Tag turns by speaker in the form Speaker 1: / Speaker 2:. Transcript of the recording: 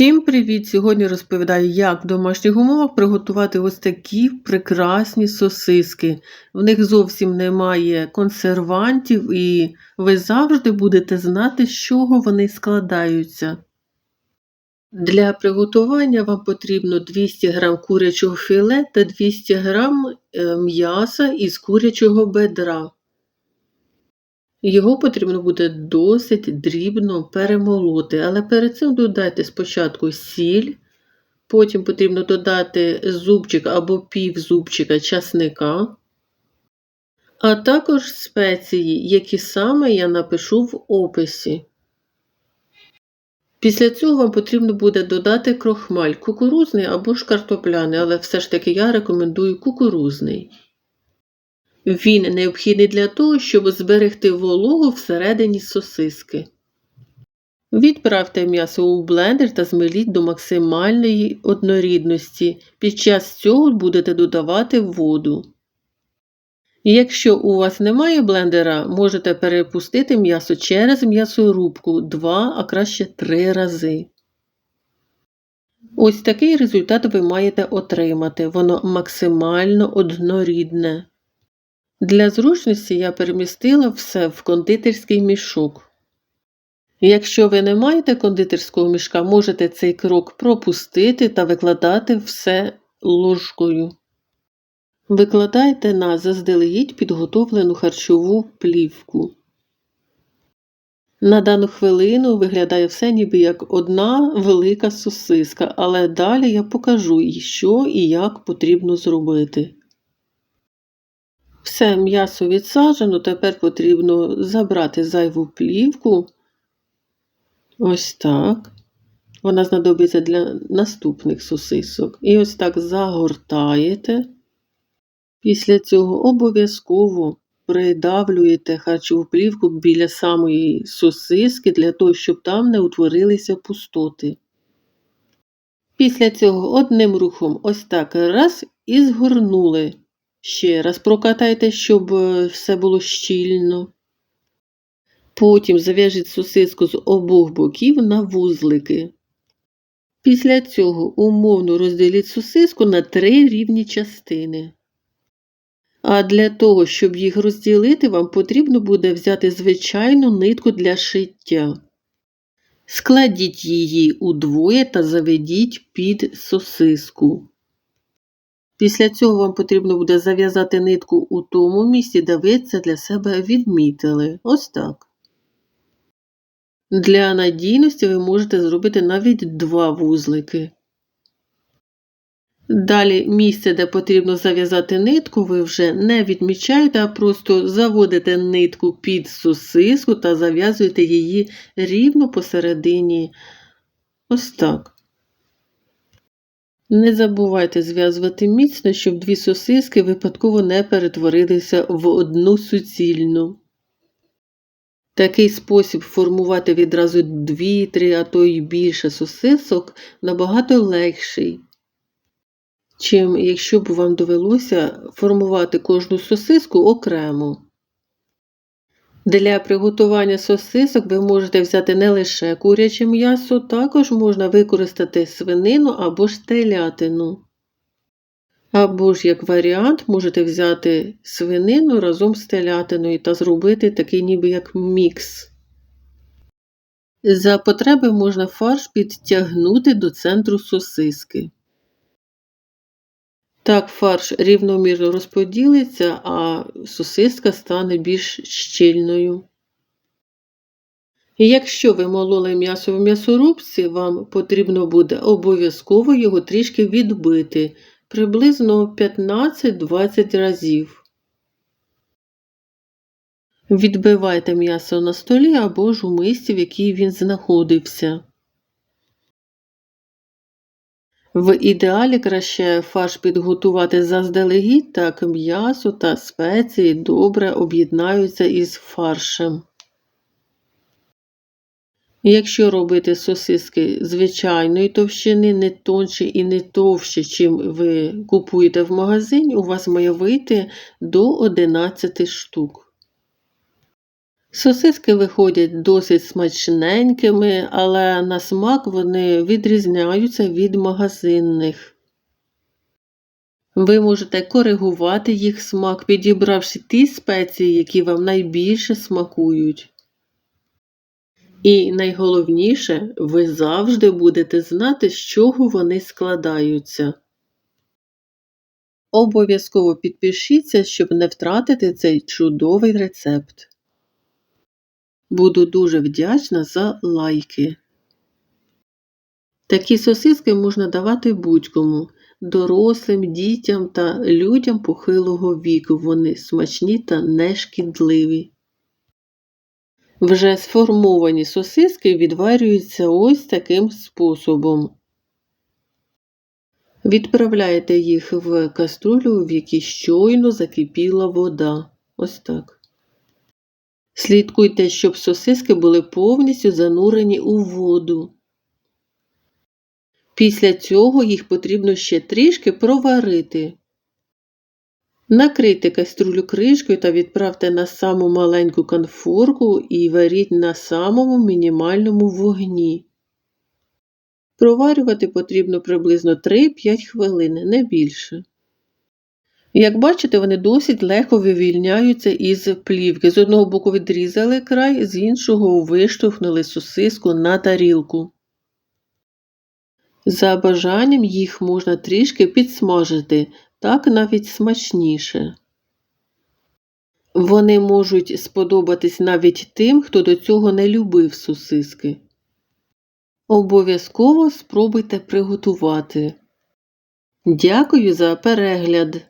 Speaker 1: Всім привіт! Сьогодні розповідаю, як в домашніх умовах приготувати ось такі прекрасні сосиски. В них зовсім немає консервантів, і ви завжди будете знати, з чого вони складаються. Для приготування вам потрібно 200 г курячого філе та 200 г е, м'яса із курячого бедра. Його потрібно буде досить дрібно перемолоти, але перед цим додайте спочатку сіль, потім потрібно додати зубчик або пів зубчика часника, а також спеції, які саме я напишу в описі. Після цього вам потрібно буде додати крохмаль кукурузний або ж картопляний, але все ж таки я рекомендую кукурузний. Він необхідний для того, щоб зберегти вологу всередині сосиски. Відправте м'ясо у блендер та змеліть до максимальної однорідності. Під час цього будете додавати воду. Якщо у вас немає блендера, можете перепустити м'ясо через м'ясорубку 2, а краще 3 рази. Ось такий результат ви маєте отримати. Воно максимально однорідне. Для зручності я перемістила все в кондитерський мішок. Якщо ви не маєте кондитерського мішка, можете цей крок пропустити та викладати все ложкою. Викладайте на заздалегідь підготовлену харчову плівку. На дану хвилину виглядає все ніби як одна велика сосиска, але далі я покажу, що і як потрібно зробити. Все м'ясо відсаджено, тепер потрібно забрати зайву плівку. Ось так. Вона знадобиться для наступних сосисок. І ось так загортаєте. Після цього обов'язково придавлюєте харчову плівку біля самої сосиски, для того, щоб там не утворилися пустоти. Після цього одним рухом ось так раз і згорнули. Ще раз прокатайте, щоб е, все було щільно. Потім зав'яжіть сосиску з обох боків на вузлики. Після цього умовно розділіть сосиску на три рівні частини. А для того, щоб їх розділити, вам потрібно буде взяти звичайну нитку для шиття. Складіть її удвоє та заведіть під сосиску. Після цього вам потрібно буде зав'язати нитку у тому місці, де ви це для себе відмітили. Ось так. Для надійності ви можете зробити навіть два вузлики. Далі місце, де потрібно зав'язати нитку, ви вже не відмічаєте, а просто заводите нитку під сосиску та зав'язуєте її рівно посередині. Ось так. Не забувайте зв'язувати міцно, щоб дві сосиски випадково не перетворилися в одну суцільну. Такий спосіб формувати відразу дві, три, а то й більше сосисок набагато легший, чим якщо б вам довелося формувати кожну сосиску окремо. Для приготування сосисок ви можете взяти не лише куряче м'ясо, також можна використати свинину або ж телятину. Або ж, як варіант, можете взяти свинину разом з телятиною та зробити такий ніби як мікс. За потреби можна фарш підтягнути до центру сосиски. Так фарш рівномірно розподілиться, а сосиска стане більш щільною. І якщо ви мололи м'ясо в м'ясорубці, вам потрібно буде обов'язково його трішки відбити приблизно 15-20 разів. Відбивайте м'ясо на столі або ж у мисці, в якій він знаходився. В ідеалі краще фарш підготувати заздалегідь, так м'ясо та спеції добре об'єднаються із фаршем. Якщо робити сосиски звичайної товщини, не тонші і не товщі, чим ви купуєте в магазині, у вас має вийти до 11 штук. Сосиски виходять досить смачненькими, але на смак вони відрізняються від магазинних. Ви можете коригувати їх смак, підібравши ті спеції, які вам найбільше смакують. І найголовніше, ви завжди будете знати, з чого вони складаються. Обов'язково підпишіться, щоб не втратити цей чудовий рецепт. Буду дуже вдячна за лайки. Такі сосиски можна давати будь-кому дорослим, дітям та людям похилого віку. Вони смачні та нешкідливі. Вже сформовані сосиски відварюються ось таким способом. Відправляєте їх в каструлю, в якій щойно закипіла вода. Ось так. Слідкуйте, щоб сосиски були повністю занурені у воду. Після цього їх потрібно ще трішки проварити. Накрийте каструлю кришкою та відправте на саму маленьку конфорку і варіть на самому мінімальному вогні. Проварювати потрібно приблизно 3-5 хвилин, не більше. Як бачите, вони досить легко вивільняються із плівки. З одного боку відрізали край, з іншого виштовхнули сосиску на тарілку. За бажанням їх можна трішки підсмажити, так навіть смачніше. Вони можуть сподобатись навіть тим, хто до цього не любив сосиски. Обов'язково спробуйте приготувати. Дякую за перегляд!